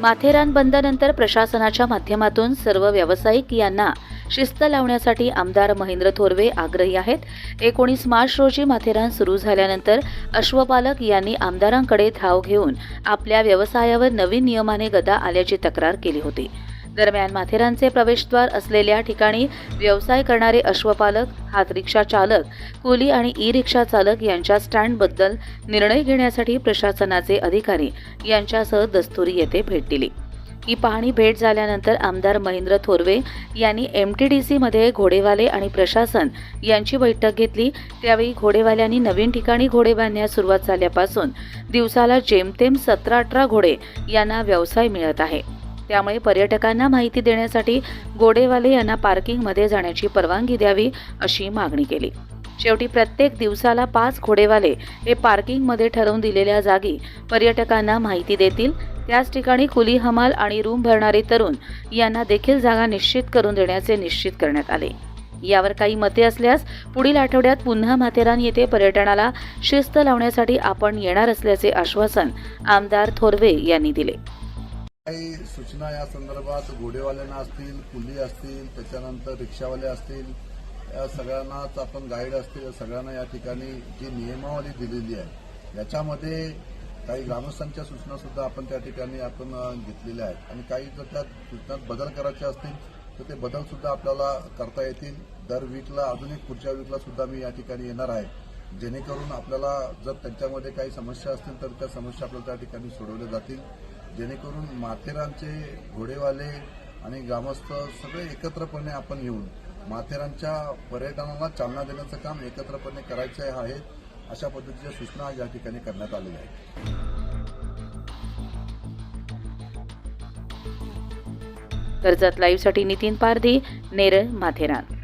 माथेरान बंदनंतर प्रशासनाच्या माध्यमातून सर्व व्यावसायिक यांना शिस्त लावण्यासाठी आमदार महेंद्र थोरवे आग्रही आहेत. एकोणीस मार्च रोजी माथेरान सुरू झाल्यानंतर अश्वपालक यांनी आमदारांकडे धाव घेऊन आपल्या व्यवसायावर नवीन नियमाने गदा आल्याची तक्रार केली होती. दरम्यान माथेरानचे प्रवेशद्वार असलेल्या ठिकाणी व्यवसाय करणारे अश्वपालक हात रिक्षा चालक कुली आणि ई रिक्षा चालक यांच्या स्टँडबद्दल निर्णय घेण्यासाठी प्रशासनाचे अधिकारी यांच्यासह दस्तुरी येथे भेट दिली. ही पाहणी भेट झाल्यानंतर आमदार महेंद्र थोरवे यांनी एम टी डी सीमध्ये घोडेवाले आणि प्रशासन यांची बैठक घेतली. त्यावेळी घोडेवाल्यांनी नवीन ठिकाणी घोडे बांधण्यास सुरुवात झाल्यापासून दिवसाला जेमतेम सतरा अठरा घोडे यांना व्यवसाय मिळत आहे. त्यामुळे पर्यटकांना माहिती देण्यासाठी घोडेवाले यांना पार्किंगमध्ये जाण्याची परवानगी द्यावी अशी मागणी केली. शेवटी प्रत्येक दिवसाला पाच घोडेवाले हे पार्किंगमध्ये ठरवून दिलेल्या जागी पर्यटकांना माहिती देतील. त्याच ठिकाणी खुली हमाल आणि रूम भरणारे तरुण यांना देखील जागा निश्चित करून देण्याचे निश्चित करण्यात आले. यावर काही मते असल्यास पुढील आठवड्यात पुन्हा माथेरान येथे पर्यटनाला शिस्त लावण्यासाठी आपण येणार असल्याचे आश्वासन आमदार थोरवे यांनी दिले. काही सूचना या संदर्भात घोडेवाल्यांना असतील कुली असतील त्याच्यानंतर रिक्षावाले असतील या सगळ्यांनाच आपण गाईड असतील. या सगळ्यांना या ठिकाणी जी नियमावली दिलेली आहे याच्यामध्ये काही ग्रामस्थांच्या सूचना सुद्धा आपण त्या ठिकाणी आपण घेतलेल्या आहेत. आणि काही जर त्या सूचनात बदल करायचे असतील तर ते बदल सुद्धा आपल्याला करता येतील. दर वीकला अजून एक पुढच्या वीकला सुद्धा मी या ठिकाणी येणार आहे. जेणेकरून आपल्याला जर त्यांच्यामध्ये काही समस्या असतील तर त्या समस्या आपल्याला त्या ठिकाणी सोडवल्या जातील. जेणेकरून माथेरानचे घोडेवाले आणि ग्रामस्थ सगळे एकत्रपणे आपण येऊन माथेरानच्या पर्यटनाला चालना देण्याचं काम एकत्रपणे करायचे आहे अशा पद्धतीच्या सूचना या ठिकाणी करण्यात आलेल्या आहेत. कर्जत लाईव्हसाठी नितीन पारधी नेरळ माथेरान.